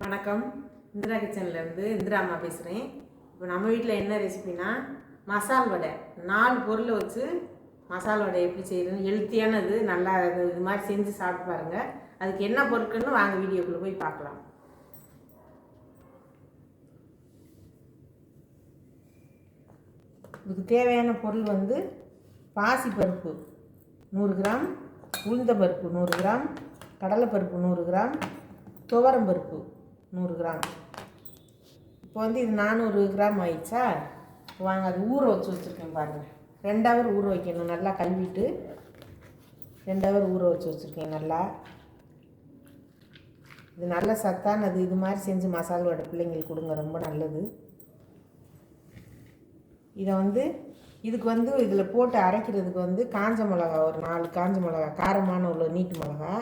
வணக்கம். இந்திரா கிச்சன்லேருந்து இந்திரா அம்மா பேசுகிறேன் இப்போ நம்ம வீட்டில் என்ன ரெசிபினா மசால் வடை. நாலு பொருளை வச்சு மசால் வடை எப்படி செய்யறதுன்னு ஹெல்த்தியானது நல்லா இது இது மாதிரி செஞ்சு சாப்பிட்டு பாருங்கள் அதுக்கு என்ன பொருட்கள்னு வாங்க வீடியோக்குள்ளே போய் பார்க்கலாம். இதுக்கு தேவையான பொருள் வந்து பாசி பருப்பு நூறு கிராம் உளுந்த பருப்பு நூறு கிராம் கடலைப்பருப்பு நூறு கிராம் துவரம் பருப்பு நூறு கிராம். இப்போ வந்து இது நானூறு கிராம் ஆயிடுச்சா? வாங்க அது ஊற வச்சு வச்சுருக்கேன் பாருங்கள் ரெண்டு ஹவர் ஊற வைக்கணும் நல்லா கழுவிட்டு. ரெண்டு ஹவர் ஊற வச்சு வச்சுருக்கேன் நல்லா. இது நல்ல சத்தானது இது மாதிரி செஞ்சு மசாலோட பிள்ளைங்களுக்கு கொடுங்க ரொம்ப நல்லது. இதை வந்து இதுக்கு வந்து இதில் போட்டு அரைக்கிறதுக்கு வந்து காஞ்ச மிளகா ஒரு நாலு காஞ்ச மிளகா காரமான உள்ள நீட்டு மிளகா.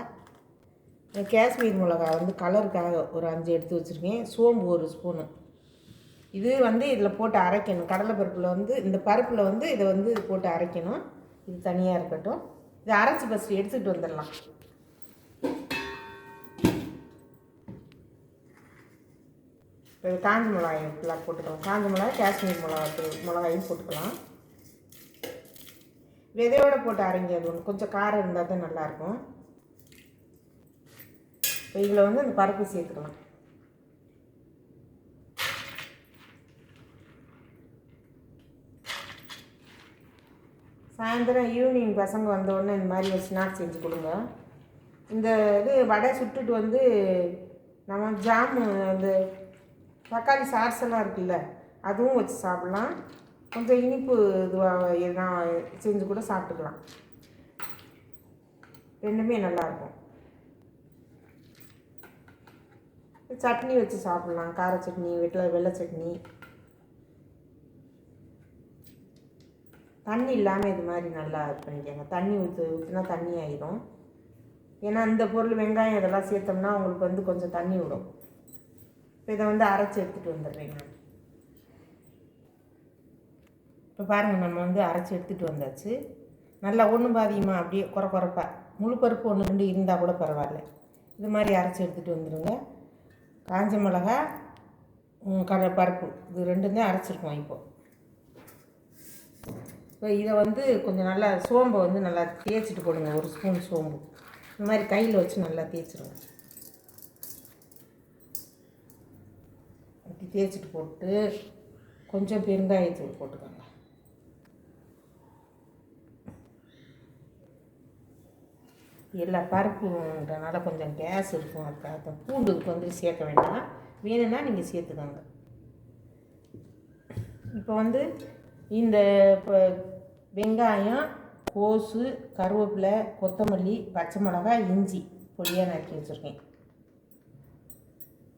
காஷ்மீர் மிளகா வந்து கலருக்காக ஒரு அஞ்சு எடுத்து வச்சுருக்கேன். சோம்பு ஒரு ஸ்பூனு. இது வந்து இதில் போட்டு அரைக்கணும். கடலைப்பருப்பில் வந்து இந்த பருப்பில் வந்து இதை வந்து போட்டு அரைக்கணும். இது தனியாக இருக்கட்டும். இதை அரைச்சி ஃபஸ்ட்டு எடுத்துகிட்டு வந்துடலாம். இப்போ இது காஞ்ச மிளகாய் ஃபுல்லாக போட்டுக்கலாம். காஞ்ச மிளகாய் காஷ்மீர் மிளகாய் மிளகாயும் போட்டுக்கலாம். விதையோடு போட்டு அரைங்க. அது ஒன்று கொஞ்சம் காரம் இருந்தால் தான் நல்லாயிருக்கும் இப்போ இதில் வந்து அந்த பருப்பு சேர்த்துக்கலாம் சாயந்தரம் ஈவினிங் பசங்க வந்தோடனே இந்த மாதிரி ஒரு ஸ்நாக்ஸ் செஞ்சு கொடுங்க. இந்த இது வடை சுட்டுட்டு வந்து நம்ம ஜாமு அந்த தக்காளி சார்ஸ் எல்லாம் இருக்குல்ல அதுவும் வச்சு சாப்பிட்லாம். கொஞ்சம் இனிப்பு இதுவாக எதுனா செஞ்சு கூட சாப்பிட்டுக்கலாம். ரெண்டுமே நல்லாயிருக்கும் சட்னி வச்சு சாப்பிட்லாம். கார சட்னி வீட்டில் வெள்ளை சட்னி. தண்ணி இல்லாமல் இது மாதிரி நல்லா இது பண்ணிக்கோங்க. தண்ணி ஊற்று ஊற்றினா தண்ணி ஆயிரும். ஏன்னா இந்த பொருள் வெங்காயம் இதெல்லாம் சேர்த்தோம்னா உங்களுக்கு வந்து கொஞ்சம் தண்ணி விடும். இப்போ இதை வந்து அரைச்சி எடுத்துகிட்டு வந்துடுறீங்க இப்போ பாருங்கள் நம்ம வந்து அரைச்சி எடுத்துகிட்டு வந்தாச்சு. நல்லா ஒன்று பாதியுமா? அப்படியே குறை குறைப்பா. முழு பருப்பு ஒன்று ரெண்டு இருந்தால் கூட பரவாயில்ல. இது மாதிரி அரைச்சி எடுத்துகிட்டு வந்துடுங்க காஞ்ச மிளகா ம், பருப்பு. இது ரெண்டும் தான் அரைச்சிருக்கோம் இப்போ. இப்போ இதை வந்து கொஞ்சம் நல்லா சோம்பை வந்து நல்லா தேய்ச்சிட்டு போடுங்க. ஒரு ஸ்பூன் சோம்பு. இந்த மாதிரி கையில் வச்சு நல்லா தேய்ச்சிருங்க. அப்படி தேய்ச்சிட்டு போட்டு கொஞ்சம் பெருங்காயத்தூள் போட்டுக்கோங்க. எல்லா பருப்புன்றனால கொஞ்சம் கேஸ் இருக்கும் அதுக்கு அதை பூண்டுக்கு வந்து சேர்க்க வேண்டாம். வேணும்னா நீங்கள் சேர்த்துக்கோங்க. இப்போ வந்து இந்த இப்போ வெங்காயம் கோசு கருவேப்பிலை கொத்தமல்லி பச்சை மிளகாய் இஞ்சி பொடியாக நறுக்கி வச்சுருக்கேன்.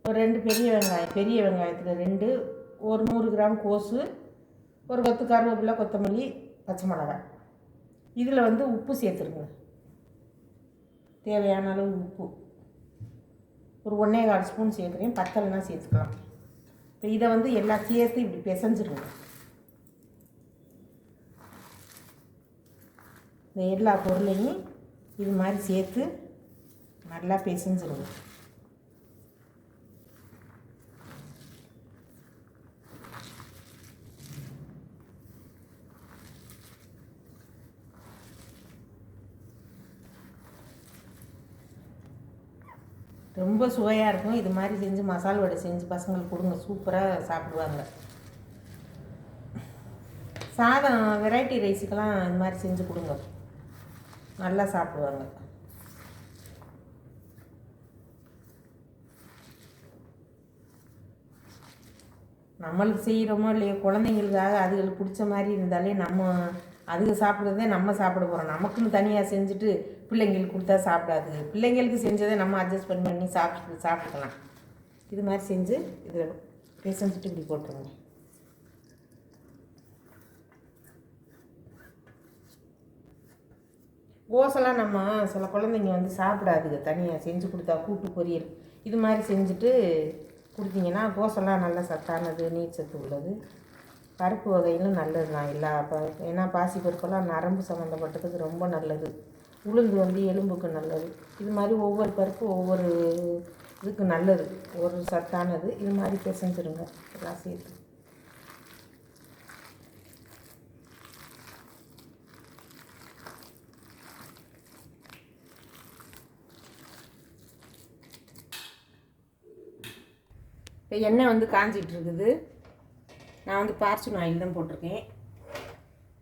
ஒரு ரெண்டு பெரிய வெங்காயம் பெரிய வெங்காயத்தில் ரெண்டு ஒரு நூறு கிராம் கோசு ஒரு கொத்து கருவேப்பிலை கொத்தமல்லி பச்சை மிளகாய். இதில் வந்து உப்பு சேர்த்துருங்க. தேவையான அளவு உப்பு. ஒரு ஒன்றே கால் ஸ்பூன் சேர்க்குறேன். பத்தலைனா சேர்த்துக்கலாம். இப்போ இதை வந்து எல்லாம் சேர்த்து இப்படி பிசைஞ்சிருங்க. இந்த எல்லா பொருளையும் இது மாதிரி சேர்த்து நல்லா பிசைஞ்சிருங்க. ரொம்ப சுவையாக இருக்கும். இது மாதிரி செஞ்சு மசால் வடை செஞ்சு பசங்களுக்கு கொடுங்க. சூப்பராக சாப்பிடுவாங்க. சாதம் வெரைட்டி ரைஸுக்கெல்லாம் இது மாதிரி செஞ்சு கொடுங்க. நல்லா சாப்பிடுவாங்க. நம்மளுக்கு செய்கிறோமோ இல்லையோ குழந்தைங்களுக்காக அதுகளுக்கு பிடிச்ச மாதிரி இருந்தாலே நம்ம அதுங்க சாப்பிட்றதே நம்ம சாப்பிட போகிறோம் நமக்குன்னு தனியாக செஞ்சுட்டு பிள்ளைங்களுக்கு கொடுத்தா சாப்பிடாது. பிள்ளைங்களுக்கு செஞ்சதை நம்ம அட்ஜஸ்ட் பண்ணி பண்ணி சாப்பிட்டு சாப்பிட்டுக்கலாம். இது மாதிரி செஞ்சு இதில் பேசஞ்சிட்டு இப்படி போட்டுருங்க. கோசெல்லாம் நம்ம சில குழந்தைங்க வந்து சாப்பிடாதுங்க. தனியாக செஞ்சு கொடுத்தா கூட்டு பொரியல். இது மாதிரி செஞ்சுட்டு கொடுத்தீங்கன்னா கோசெல்லாம் நல்ல சத்தானது நீர் சத்து உள்ளது. பருப்பு வகையிலும் நல்லது தான். எல்லா ப ஏன்னா பாசி பருப்பெல்லாம் நரம்பு சம்மந்தப்பட்டதுக்கு ரொம்ப நல்லது. உளுந்து வந்து எலும்புக்கு நல்லது. இது மாதிரி ஒவ்வொரு பருப்பு ஒவ்வொரு இதுக்கு நல்லது. ஒரு சத்தானது. இது மாதிரி பிசைஞ்சிருங்க. எல்லாம் சேர்த்து. இப்போ எண்ணெய் வந்து காஞ்சிகிட்ருக்குது நான் வந்து பார்ச்சுன் ஆயில் தான் போட்டிருக்கேன்.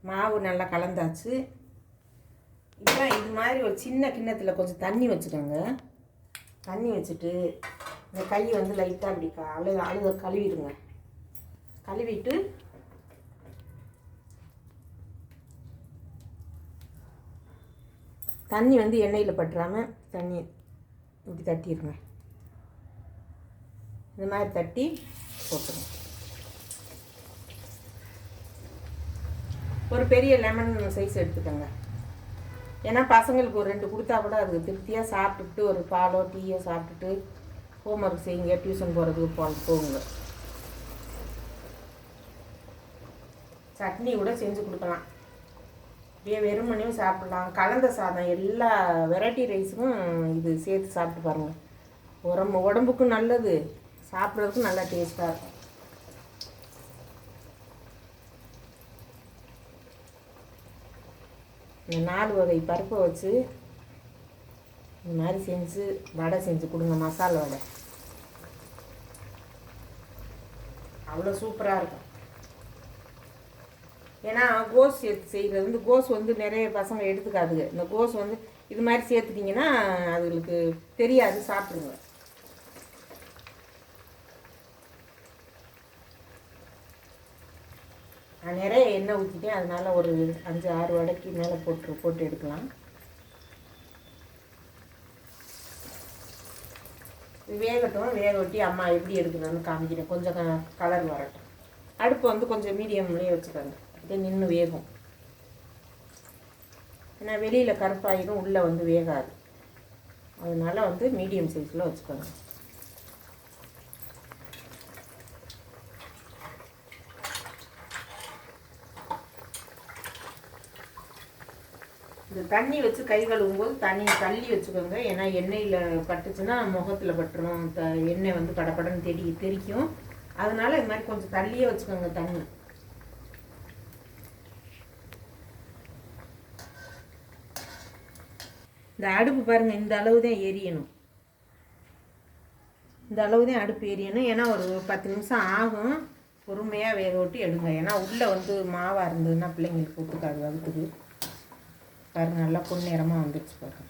மாவு நல்லா கலந்தாச்சு. இப்போ இது மாதிரி ஒரு சின்ன கிண்ணத்தில் கொஞ்சம் தண்ணி வச்சுக்கோங்க. தண்ணி வச்சுட்டு இந்த கை வந்து லைட்டாக அப்படி க அழு அழுக கழுவிடுங்க. கழுவிட்டு தண்ணி வந்து எண்ணெயில் பட்டுறாமல் தண்ணி இப்படி தட்டிடுங்க. இந்த மாதிரி தட்டி போட்டுருங்க. ஒரு பெரிய லெமன் சைஸ் எடுத்துக்கோங்க. ஏன்னா பசங்களுக்கு ஒரு ரெண்டு கொடுத்தா கூட அதுக்கு திருப்தியாக சாப்பிட்டுட்டு ஒரு பாலோ டீயோ சாப்பிட்டுட்டு ஹோம்ஒர்க் செய்யுங்க டியூஷன் போகிறதுக்கு போ போகுங்க. சட்னி கூட செஞ்சு கொடுக்கலாம். அப்படியே வெறுமனையும் சாப்பிடலாம். கலந்த சாதம் எல்லா வெரைட்டி ரைஸுக்கும் இது சேர்த்து சாப்பிட்டு பாருங்கள் உடம்பு உடம்புக்கும் நல்லது. சாப்பிட்றதுக்கும் நல்லா டேஸ்ட்டாக இருக்கும். இந்த நாலு வகை பருப்பை வச்சு இந்த மாதிரி செஞ்சு வடை செஞ்சு கொடுங்க மசாலா வடை. அவ்வளோ சூப்பராக இருக்கும். ஏன்னா கோஸ் சேர்த்து செய்கிறது வந்து கோஸ் வந்து நிறைய பசங்க எடுத்துக்காதுங்க. இந்த கோஸ் வந்து இது மாதிரி சேர்த்துட்டிங்கன்னா அதுகளுக்கு தெரியாது சாப்பிடுங்க நான் நிறைய எண்ணெய் ஊற்றிட்டேன் அதனால ஒரு அஞ்சு ஆறு வடைக்கு மேலே போட்டு போட்டு எடுக்கலாம். வேகட்டும்? வேக ஒட்டி அம்மா எப்படி எடுக்கணும்னு காமிக்கிறேன். கொஞ்சம் கலர் வரட்டும். அடுப்பு வந்து கொஞ்சம் மீடியம்லேயே வச்சுக்கோங்க. அப்படியே நின்று வேகும். ஏன்னா வெளியில் கருப்பாயிடும் உள்ளே வந்து வேகாது. அதனால் வந்து மீடியம் சைஸில் வச்சுக்கோங்க. இந்த தண்ணி வச்சு கை கழுவும் போது தண்ணி தள்ளி வச்சுக்கோங்க. ஏன்னா எண்ணெயில் பட்டுச்சுன்னா முகத்தில் பட்டுரும். த எண்ணெய் வந்து படப்படன்னு தெரி தெரிக்கும். அதனால் இது மாதிரி கொஞ்சம் தள்ளியே வச்சுக்கோங்க தண்ணி. இந்த அடுப்பு பாருங்கள் இந்த அளவு தான் எரியணும். இந்த அளவு தான் அடுப்பு எரியணும். ஏன்னா ஒரு பத்து நிமிஷம் ஆகும். பொறுமையாக வேக விட்டு எடுங்க. ஏன்னா உள்ளே வந்து மாவாக இருந்ததுன்னா பிள்ளைங்களுக்கு ஒத்துக்காது வகுத்துக்கு. பாருங்க நல்லா பொன்னிறமாக வந்துடுச்சு பாருங்க.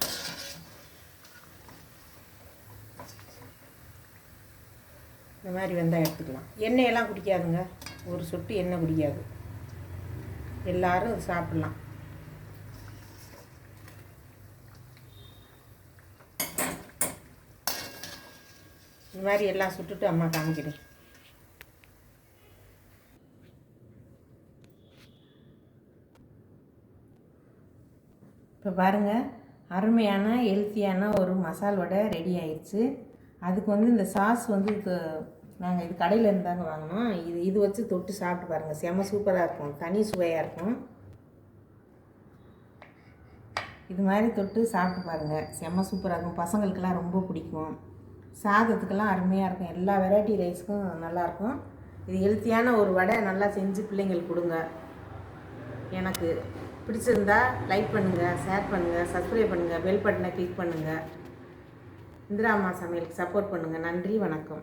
இந்த மாதிரி வந்தால் எடுத்துக்கலாம். எண்ணெயெல்லாம் குடிக்காதுங்க. ஒரு சொட்டு எண்ணெய் குடிக்காது. எல்லாரும் இது சாப்பிட்லாம். இந்த மாதிரி எல்லாம் சுட்டுட்டு அம்மா காமிக்கிறேன். பாருங்கள் அருமையான ஹெல்த்தியான ஒரு மசால் வடை ரெடி ஆயிடுச்சு அதுக்கு வந்து இந்த சாஸ் வந்து இது நாங்கள் இது கடையில் இருந்தாங்க வாங்கினோம். இது இது வச்சு தொட்டு சாப்பிட்டு பாருங்கள் செம சூப்பராக இருக்கும். தனி சுவையாக இருக்கும். இது மாதிரி தொட்டு சாப்பிட்டு பாருங்கள் செம்ம சூப்பராக இருக்கும். பசங்களுக்கெல்லாம் ரொம்ப பிடிக்கும். சாதத்துக்கெல்லாம் அருமையாக இருக்கும். எல்லா வெரைட்டி ரைஸ்க்கும் நல்லாயிருக்கும் இது ஹெல்த்தியான ஒரு வடை நல்லா செஞ்சு பிள்ளைங்களுக்கு கொடுங்க. எனக்கு. பிடிச்சிருந்தா லைக் பண்ணுங்கள் ஷேர் பண்ணுங்கள் சப்ஸ்கிரைப் பண்ணுங்கள் பெல் பட்டனை கிளிக் பண்ணுங்கள் இந்திராமா சமையலுக்கு சப்போர்ட் பண்ணுங்கள் நன்றி வணக்கம்.